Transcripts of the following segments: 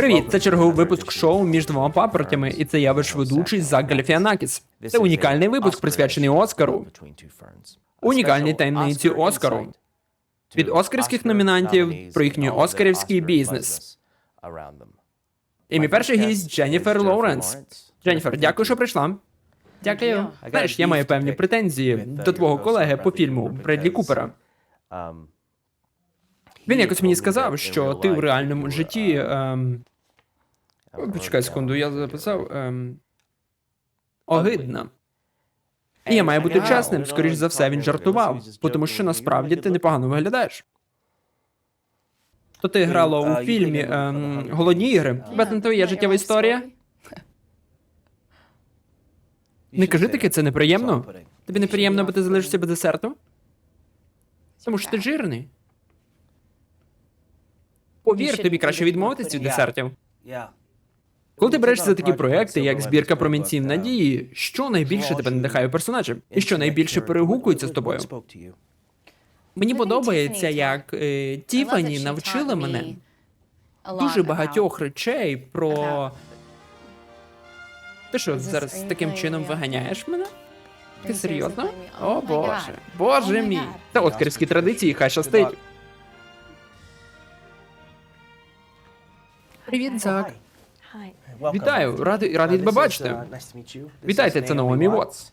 Привіт, це черговий випуск шоу між двома папоротями, і це я ваш ведучий Зак Галіфіанакіс. Це унікальний випуск, присвячений Оскару. Унікальній таємниці Оскару. Від оскарських номінантів про їхній оскарівський бізнес. І мій перший гість Дженніфер Лоуренс. Дженніфер, дякую, що прийшла. Дякую. Знаєш, я маю певні претензії до твого колеги по фільму Бредлі Купера. Він якось мені сказав, що ти у реальному житті. Ем... Почекай секунду, я записав. Ем... Огидна. І я маю бути чесним, скоріш за все, він жартував, тому що насправді ти непогано виглядаєш. То ти грала у фільмі ем... Голодні ігри. На твоя життєва історія? Не кажи таке, це неприємно. Тобі неприємно, бо ти залишишся без десерту? Тому що ти жирний. Повір, тобі краще відмовитись від десертів. Коли ти берешся за такі проекти, як збірка промінців надії, що найбільше тебе надихає у персонажі? І що найбільше перегукується з тобою? Мені подобається, як е, Тіфані навчила мене дуже багатьох речей про. Ти що, зараз таким чином виганяєш мене? Ти серйозно? О боже, боже мій. Та оскарівські традиції, хай щастить. Привіт, Зак. Вітаю, радий, радий тебе бачити. Вітайте, це Наомі Вотс.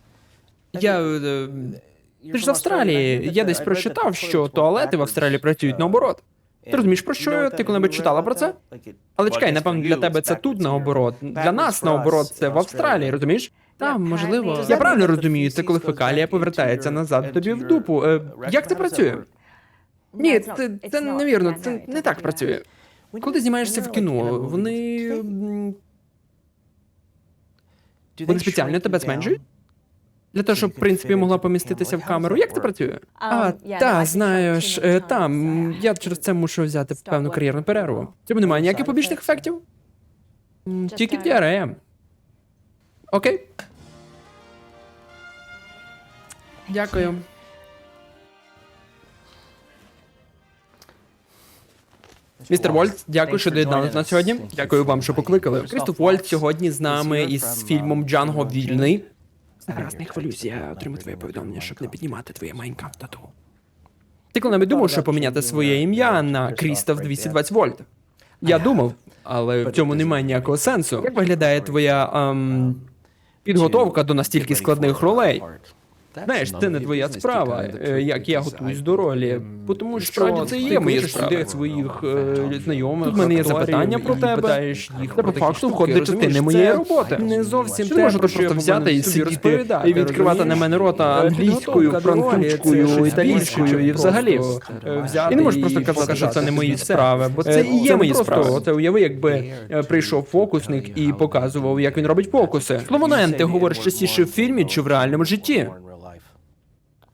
Я. е, Ти ж з Австралії. Я десь прочитав, що туалети в Австралії працюють наоборот. Ти розумієш, про що я? Ти коли-небудь читала про це? Але чекай, напевно, для тебе це тут наоборот. Для нас наоборот, це в Австралії, розумієш? Там, можливо. Я правильно розумію, це коли фекалія повертається назад тобі в дупу. Е, як це працює? Ні, це, це невірно, це не так працює. Коли ти знімаєшся в кіно, вони. Вони спеціально тебе зменшують? Для того, щоб, в принципі, могла поміститися в камеру. Як це працює? А, та, знаєш, е, там, я через це мушу взяти певну кар'єрну перерву. Цьому немає ніяких побічних ефектів? Тільки діарея. Окей. Дякую. Містер Вольт, дякую, що доєдналися на сьогодні. Дякую вам, що покликали. Крістоф Вольт сьогодні з нами із фільмом Джанго Вільний. Зараз не хвилюйся, я отримаю твоє повідомлення, щоб не піднімати твоє Майнкрафт тату. Ти коли-небудь думав, що поміняти своє ім'я на Крістоф 220 вольт? Я думав, але в цьому немає ніякого сенсу. Як виглядає твоя ем, підготовка до настільки складних ролей? Знаєш, це не твоя справа, е, як я готуюсь до ролі. Тому що це є моє справа. своїх е, знайомих. Тут мене є запитання про тебе. Питаєш їх по факту входить частини моєї роботи. Не зовсім те, що просто взяти і сидіти і відкривати на мене рота англійською, французькою, італійською і взагалі. І не можеш просто казати, що це не мої справи, бо це і є мої справи. Це уяви, якби е, прийшов фокусник і показував, як він робить фокуси. Слово на ти говориш частіше в фільмі чи в реальному житті?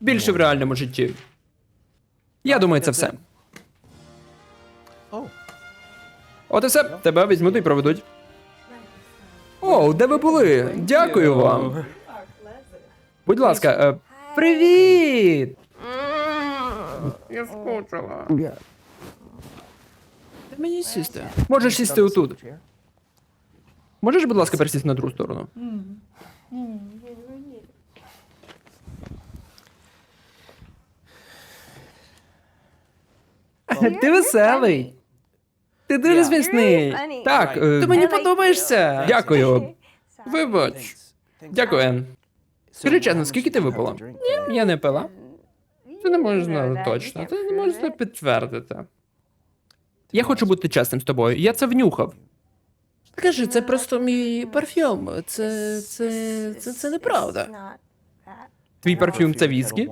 Більше в реальному житті. Я думаю, це все. От і все. Тебе візьмуть і проведуть. О, де ви були? Дякую вам. Будь ласка, е, привіт! Я скучила. Де мені сісти? Можеш сісти отут. Можеш, будь ласка, пересісти на другу сторону? Ти веселий. Ти дуже смішний. Так, е, ти мені подобаєшся. Дякую. Вибач. Дякую, Ен. Скажи чесно, скільки ти випила? Ні, я не пила. Ти не можеш знати точно. Ти не можеш це підтвердити. Я хочу бути чесним з тобою. Я це внюхав. Скажи, це просто мій парфюм. Це. це. це, це неправда. Твій парфюм це віскі?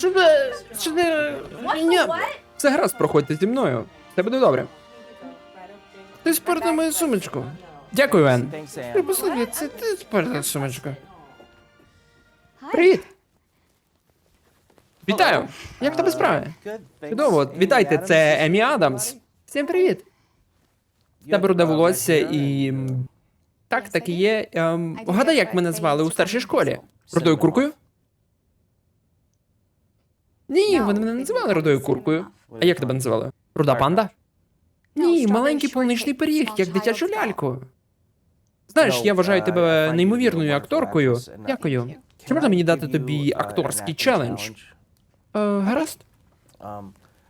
Що ти. Що ти. Ні. Все гаразд, проходьте зі мною. Все буде добре. Ти спорта мою сумочку. Дякую, Ен. Ти послухай, це ти спорта сумочку. Привіт. Вітаю! Як в тебе справи? Чудово, вітайте, це Емі Адамс. Всім привіт. В тебе руде волосся і. Так, так і є. Ем, Гадай, як мене звали у старшій школі? Рудою куркою? Ні, вони мене не називали рудою куркою. А як тебе називали? Руда панда? Ні, маленький полуничний пиріг, як дитячу ляльку. Знаєш, я вважаю тебе неймовірною акторкою. Дякую. Чи можна мені дати тобі акторський челендж? Е, гаразд.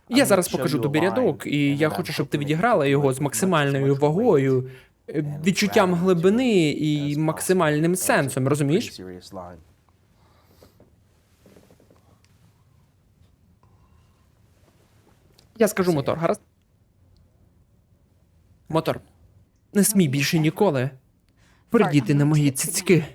Я зараз покажу тобі рядок, і я хочу, щоб ти відіграла його з максимальною вагою, е, відчуттям глибини і максимальним сенсом, розумієш? Я скажу мотор, гаразд? Мотор. Не смій більше ніколи. Придіти на мої цицьки.